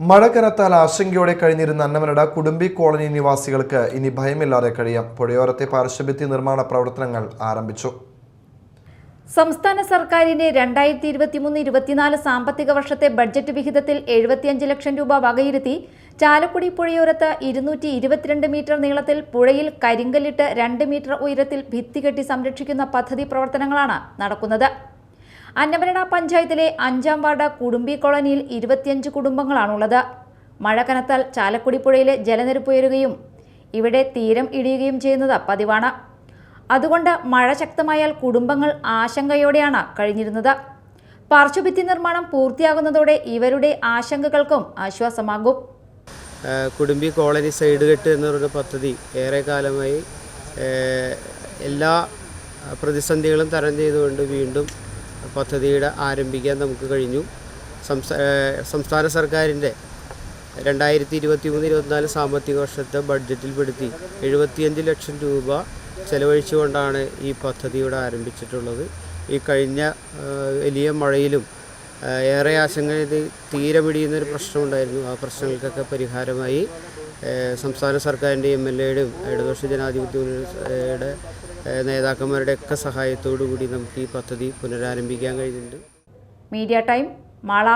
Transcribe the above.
മഴ കനത്താൽ ആശങ്കയോടെ കഴിഞ്ഞിരുന്ന അന്നമനട കുടുംബി കോളനി നിവാസികൾക്ക് ഇനി ഭയമില്ലാതെ കഴിയാം. പുഴയോരത്തെ പാർശ്വഭിത്തി നിർമ്മാണ പ്രവർത്തനങ്ങൾ ആരംഭിച്ചു. സംസ്ഥാന സർക്കാരിന്റെ രണ്ടായിരത്തി ഇരുപത്തിമൂന്ന് ഇരുപത്തിനാല് സാമ്പത്തിക വർഷത്തെ ബഡ്ജറ്റ് വിഹിതത്തിൽ എഴുപത്തിയഞ്ച് ലക്ഷം രൂപ വകയിരുത്തി ചാലക്കുടി പുഴയോരത്ത് ഇരുന്നൂറ്റി ഇരുപത്തിരണ്ട് മീറ്റർ നീളത്തിൽ പുഴയിൽ കരിങ്കല്ലിട്ട് രണ്ട് മീറ്റർ ഉയരത്തിൽ ഭിത്തി കെട്ടി സംരക്ഷിക്കുന്ന പദ്ധതി പ്രവർത്തനങ്ങളാണ് നടക്കുന്നത്. അന്നമരണ പഞ്ചായത്തിലെ അഞ്ചാം വാർഡ് കുടുംബി കോളനിയിൽ ഇരുപത്തിയഞ്ച് കുടുംബങ്ങളാണുള്ളത്. മഴ കനത്താൽ ചാലക്കുടി പുഴയിലെ ജലനിരപ്പ് ഉയരുകയും ഇവിടെ തീരം ഇടിയുകയും ചെയ്യുന്നത് പതിവാണ്. അതുകൊണ്ട് മഴ ശക്തമായാൽ കുടുംബങ്ങൾ ആശങ്കയോടെയാണ് കഴിഞ്ഞിരുന്നത്. പാർശ്വഭിത്തി നിർമ്മാണം പൂർത്തിയാകുന്നതോടെ ഇവരുടെ ആശങ്കകൾക്കും ആശ്വാസമാകും. കുടുംബി കോളനി സൈഡ് കെട്ട് എന്നൊരു പദ്ധതി ഏറെ കാലമായി എല്ലാ പ്രതിസന്ധികളും തരം ചെയ്തുകൊണ്ട് വീണ്ടും പദ്ധതിയുടെ ആരംഭിക്കാൻ നമുക്ക് കഴിഞ്ഞു. സംസ്ഥാന സർക്കാരിന്റെ രണ്ടായിരത്തി ഇരുപത്തി മൂന്ന് ഇരുപത്തിനാല് സാമ്പത്തിക വർഷത്തെ ബഡ്ജറ്റിൽ പെടുത്തി എഴുപത്തിയഞ്ച് ലക്ഷം രൂപ ചെലവഴിച്ചുകൊണ്ടാണ് ഈ പദ്ധതിയുടെ ആരംഭിച്ചിട്ടുള്ളത്. ഈ കഴിഞ്ഞ വലിയ മഴയിലും ഏറെ ആശങ്ക ഇത് തീരെ പിടിയുന്നൊരു പ്രശ്നമുണ്ടായിരുന്നു. ആ പ്രശ്നങ്ങൾക്കൊക്കെ പരിഹാരമായി സംസ്ഥാന സർക്കാരിന്റെ എം എൽ എയുടെയും ഇടതുപക്ഷ ജനാധിപത്യ മുന്നണിയുടെ നേതാക്കന്മാരുടെ ഒക്കെ സഹായത്തോടു കൂടി നമുക്ക് ഈ പദ്ധതി പുനരാരംഭിക്കാൻ കഴിഞ്ഞിട്ടുണ്ട് മീഡിയ ടൈം മാള.